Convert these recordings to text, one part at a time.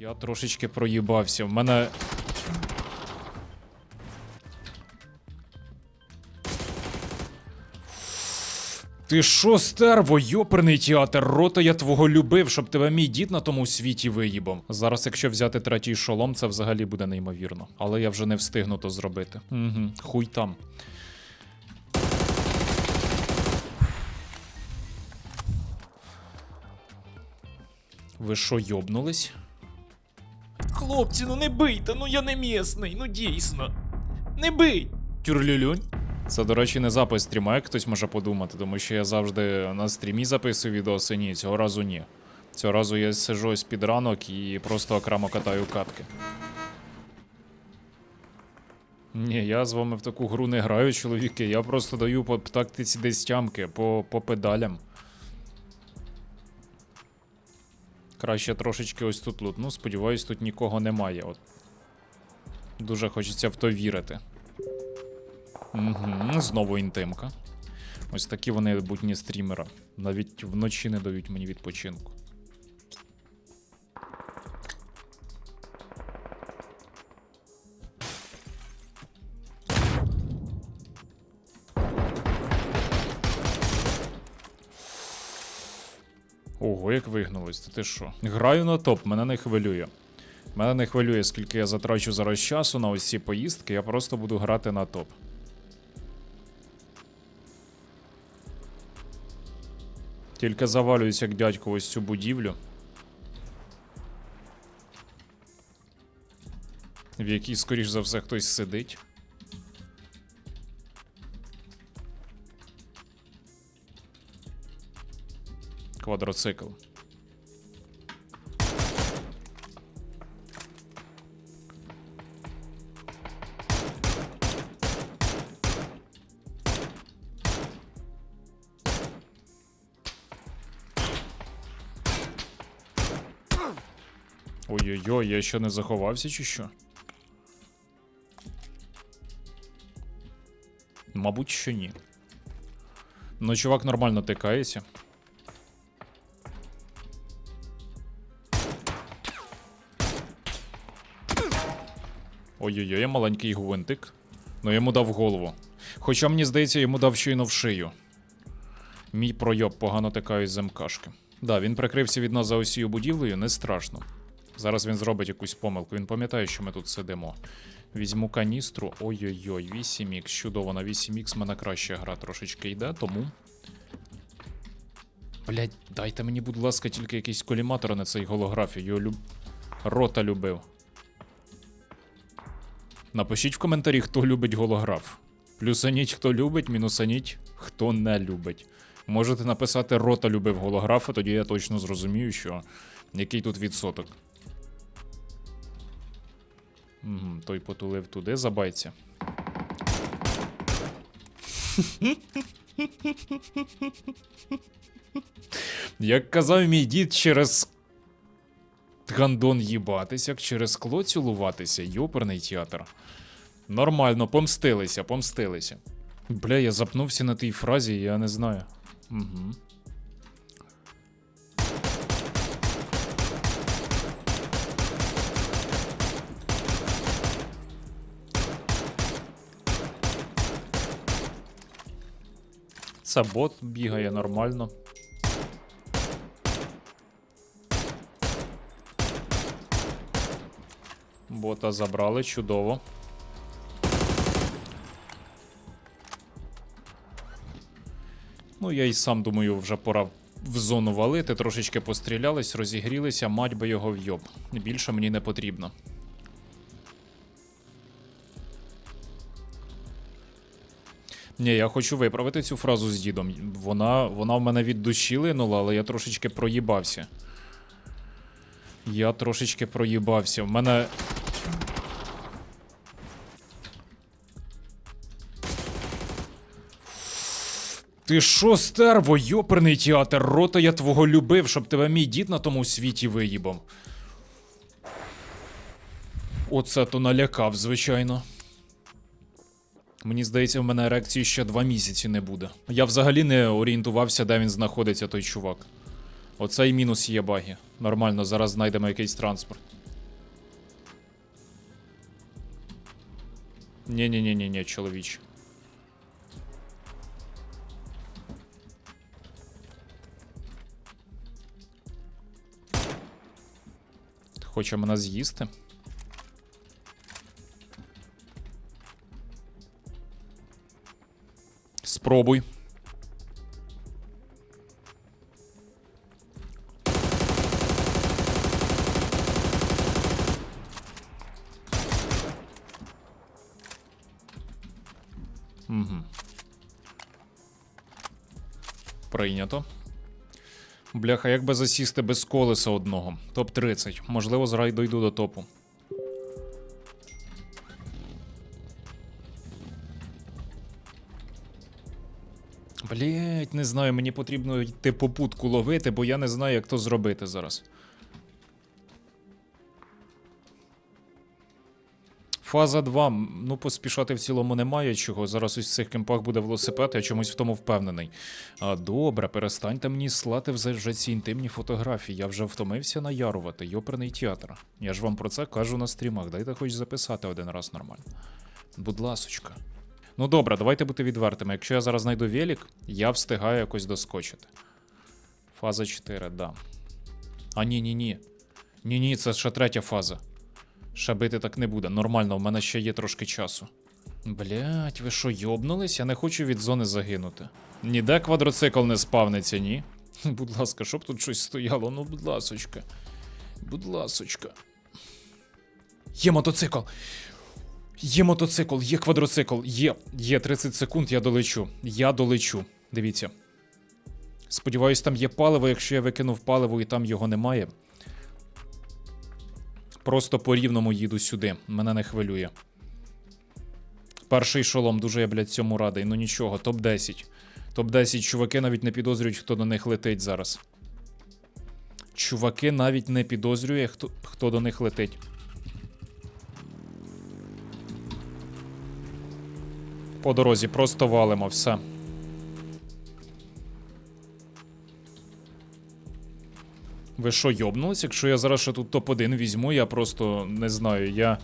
Я трошечки проїбався. В мене. Ти що, стерво, йоперний театр, рота я твого любив, щоб тебе мій дід на тому світі виїбав. Зараз, якщо взяти третій шолом, це взагалі буде неймовірно. Але я вже не встигну то зробити. Угу, хуй там. Ви що, йобнулись? Хлопці, ну не бийте, ну я не місний, ну дійсно. Не бий! Тюрлюлюнь. Це, до речі, не запис стріма, як хтось може подумати, тому що я завжди на стрімі записую відоси. Ні, цього разу ні. Цього разу я сижу ось під ранок і просто окремо катаю катки. Ні, я з вами в таку гру не граю, чоловіки. Я просто даю по тактиці десь тямки, по, по педалям. Краще трошечки ось тут лут. Ну, сподіваюсь, тут нікого немає. От. Дуже хочеться в то вірити. Угу, знову інтимка. Ось такі вони будні стрімера. Навіть вночі не дають мені відпочинку. Ого, як вигнулось, та ти що? Граю на топ, мене не хвилює. Мене не хвилює, скільки я затрачу зараз часу на ось ці поїздки, я просто буду грати на топ. Тільки завалююсь як дядько ось цю будівлю. В якій, скоріш за все, хтось сидить. Квадроцикл. Ой-ой-ой, я ще не заховався чи що? Мабуть, що ні. Ну, чувак нормально тикається. Ой-ой-ой, маленький гвинтик. Ну, йому дав голову. Хоча, мені здається, йому дав щойно в шию. Мій пройоб погано тикають з МКшки. Да, він прикрився від нас за усією будівлею, не страшно. Зараз він зробить якусь помилку. Він пам'ятає, що ми тут сидимо. Візьму каністру. Ой-ой-ой, 8х. Чудово, на 8х мене краща гра трошечки йде, тому. Блять, дайте мені, будь ласка, тільки якийсь коліматор на цей голограф. Я Його люб... рота любив. Напишіть в коментарі, хто любить голограф. Плюсаніть, хто любить, мінусаніть, хто не любить. Можете написати рота любив голографа, тоді я точно зрозумію, що який тут відсоток. Угу, той потулив туди, забайця. Як казав мій дід через гандон їбатись, як через скло цілуватися, йоперний театр. Нормально, помстилися, помстилися. Бля, я запнувся на тій фразі, я не знаю. Угу. Це бот бігає нормально. Бота забрали, чудово. Ну, я і сам думаю, вже пора в зону валити, трошечки пострілялись, розігрілися, мать би його вйоб. Більше мені не потрібно. Ні, я хочу виправити цю фразу з дідом. Вона, вона в мене від душі линула, але я трошечки проїбався. Я трошечки проїбався. В мене. Ти що, стерво, йоперний театр, рота я твого любив, щоб тебе мій дід на тому світі виїбав. Оце то налякав, звичайно. Мені здається, в мене реакції ще два місяці не буде. Я взагалі не орієнтувався, де він знаходиться, той чувак. Оце і мінус є баги. Нормально, зараз знайдемо якийсь транспорт. Ні-ні-ні, ні чоловіче. Хоче мене з'їсти. Спробуй. Угу. Прийнято. Бляха, як би засісти без колеса одного. Топ 30. Можливо, зрай дойду до топу. Блять, не знаю, мені потрібно йти попутку ловити, бо я не знаю, як то зробити зараз. Фаза 2. Ну, поспішати в цілому немає чого. Зараз ось цих кемпах буде велосипед, я чомусь в тому впевнений. А добре, перестаньте мені слати вже ці інтимні фотографії. Я вже втомився наярувати. Йоперний театр. Я ж вам про це кажу на стрімах. Дайте хоч записати один раз нормально. Будь ласочка. Ну добре, давайте бути відвертими. Якщо я зараз знайду велик, я встигаю якось доскочити. Фаза 4, да. А ні, ні, ні. Ні, ні, це ще третя фаза. Ще бити так не буде. Нормально, в мене ще є трошки часу. Блять, ви що, йобнулись? Я не хочу від зони загинути. Ніде квадроцикл не спавниться, ні? Будь ласка, щоб тут щось стояло, ну будь ласочка. Будь ласочка. Є мотоцикл! Є мотоцикл, є квадроцикл, є, є 30 секунд, я долечу. Я долечу. Дивіться. Сподіваюсь, там є паливо, якщо я викинув паливо і там його немає. Просто по рівному їду сюди. Мене не хвилює. Перший шолом, дуже я, блядь, цьому радий. Ну нічого, топ-10. Топ-10, чуваки навіть не підозрюють, хто до них летить зараз. Чуваки навіть не підозрює, хто, хто до них летить. По дорозі, просто валимо, все. Ви що, йобнулись? Якщо я зараз ще тут топ-1 візьму, я просто не знаю, я.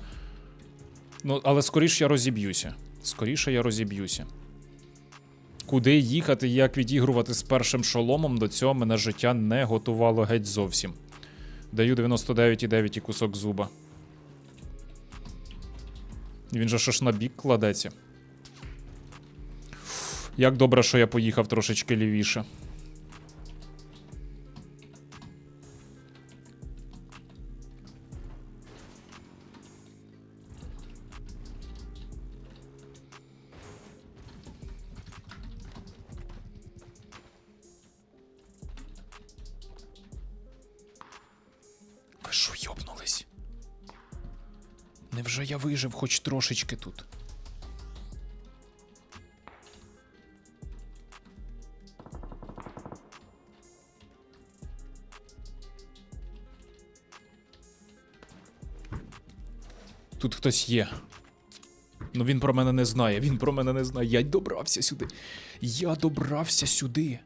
Ну, але скоріше я розіб'юся. Скоріше я розіб'юся. Куди їхати, як відігрувати з першим шоломом, до цього мене життя не готувало геть зовсім. Даю 99,9 і кусок зуба. Він же що ж на бік кладеться. Як добре, що я поїхав трошечки лівіше. Що, йобнулись? Невже я вижив хоч трошечки тут? Тут хтось є. Ну він про мене не знає, він про мене не знає. Я добрався сюди. Я добрався сюди.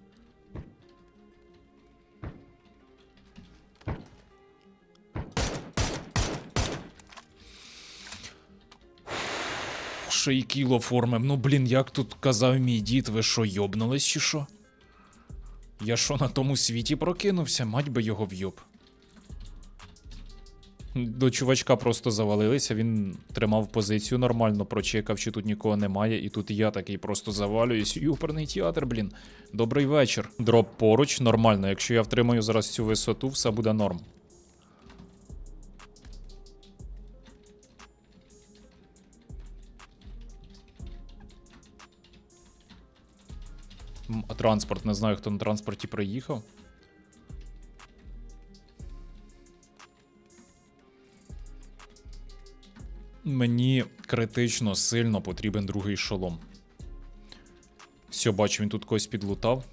Ще й кіло оформив. Ну, блін, як тут казав мій дід, ви що, йобнулись чи що? Я що на тому світі прокинувся, мать би його в'йоб. До чувачка просто завалилися, він тримав позицію нормально, прочекав, чи тут нікого немає, і тут я такий просто завалююсь. Юперний театр, блін. Добрий вечір. Дроп поруч, нормально. Якщо я втримаю зараз цю висоту, все буде норм. А транспорт, не знаю, хто на транспорті приїхав. Мені критично сильно потрібен другий шолом. Все, бачу, він тут когось підлутав.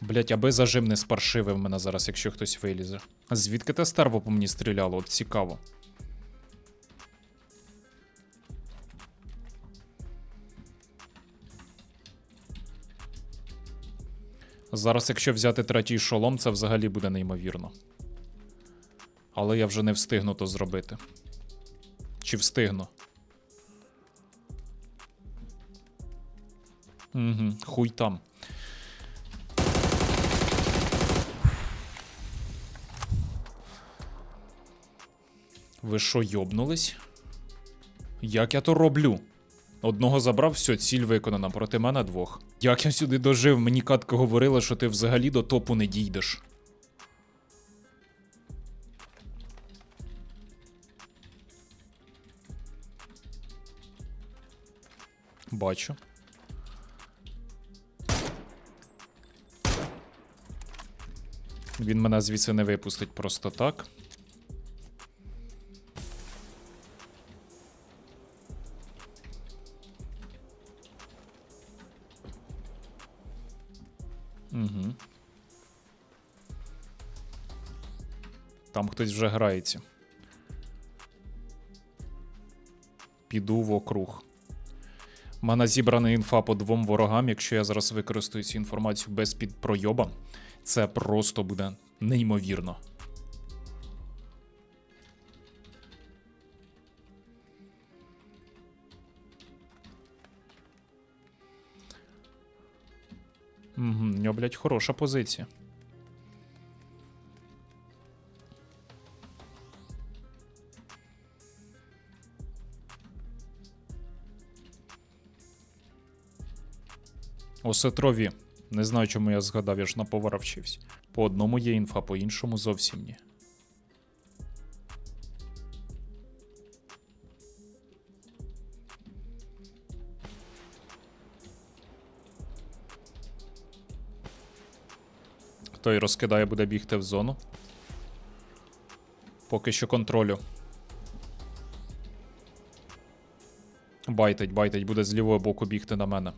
Блять, аби зажим не спаршивив мене зараз, якщо хтось вилізе. Звідки те стерво по мені стріляло? От цікаво. Зараз, якщо взяти третій шолом, це взагалі буде неймовірно. Але я вже не встигну то зробити. Чи встигну? Угу, хуй там. Ви що, йобнулись? Як я то роблю? Одного забрав, все, ціль виконана, проти мене двох. Як я сюди дожив? Мені катка говорила, що ти взагалі до топу не дійдеш. Бачу. Він мене звідси не випустить просто так. Там хтось вже грається. Піду в округ. У мене зібрана інфа по двом ворогам. Якщо я зараз використаю цю інформацію без підпройоба, це просто буде неймовірно. Угу, нього, блядь, хороша позиція. Осетрові. Не знаю, чому я згадав, я ж на повара вчився. По одному є інфа, по іншому зовсім ні. Той розкидає, буде бігти в зону. Поки що контролю. Байтить, байтить, буде з лівого боку бігти на мене.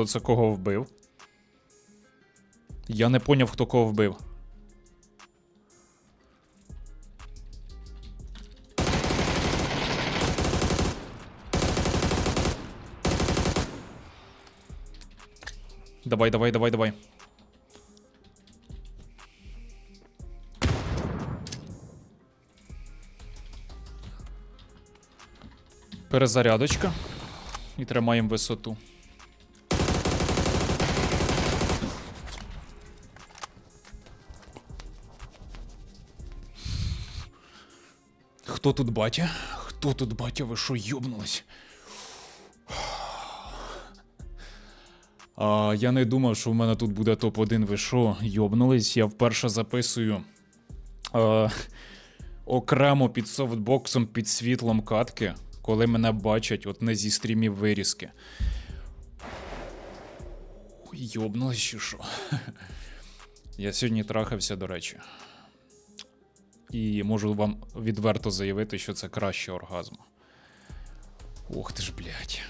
Хто це кого вбив? Я не поняв, хто кого вбив. Давай, давай, давай, давай. Перезарядочка. І тримаємо висоту. Хто тут батя? Хто тут батя? Ви що йобнулись? А, я не думав, що в мене тут буде топ-1. Ви що, йобнулись? Я вперше записую а, окремо під софтбоксом, під світлом катки, коли мене бачать, от не зі стрімів вирізки. Йобнулись що? Я сьогодні трахався, до речі. І можу вам відверто заявити, що це краще оргазму. Ох ти ж, блядь.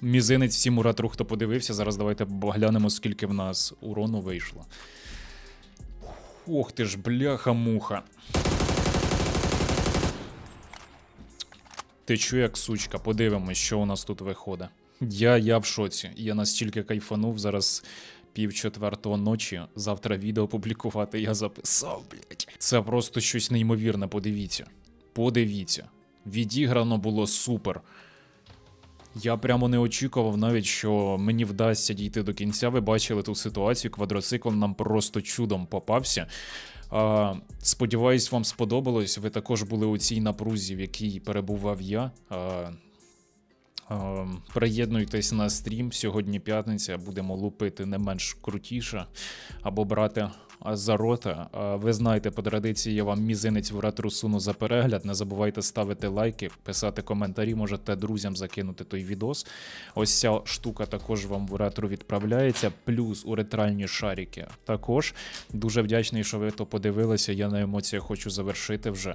Мізинець всім у ретру, хто подивився. Зараз давайте глянемо, скільки в нас урону вийшло. Ох ти ж, бляха-муха. Течу як сучка, подивимось, що у нас тут виходить. Я, я в шоці. Я настільки кайфанув зараз. Пів четвертого ночі, завтра відео публікувати я записав, блядь. Це просто щось неймовірне, подивіться. Подивіться. Відіграно було супер. Я прямо не очікував навіть, що мені вдасться дійти до кінця. Ви бачили ту ситуацію. Квадроцикл нам просто чудом попався. А, сподіваюсь, вам сподобалось. Ви також були у цій напрузі, в якій перебував я. А, приєднуйтесь на стрім. Сьогодні п'ятниця. Будемо лупити не менш крутіше або брати за рота. Ви знаєте, по традиції я вам мізинець в ретро суну за перегляд. Не забувайте ставити лайки, писати коментарі, можете друзям закинути той відос. Ось ця штука також вам в ретро відправляється. Плюс у ретральні шарики. Також дуже вдячний, що ви то подивилися. Я на емоціях хочу завершити вже.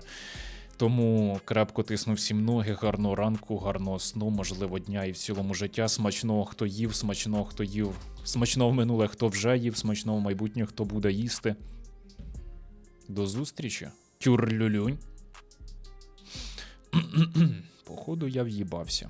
Тому крепко тисну всім ноги, гарного ранку, гарного сну, можливо, дня і в цілому життя. Смачного, хто їв, смачного, хто їв, смачного в минуле, хто вже їв, смачного в майбутнє, хто буде їсти. До зустрічі. Тюрлюлюнь. Походу, я в'їбався.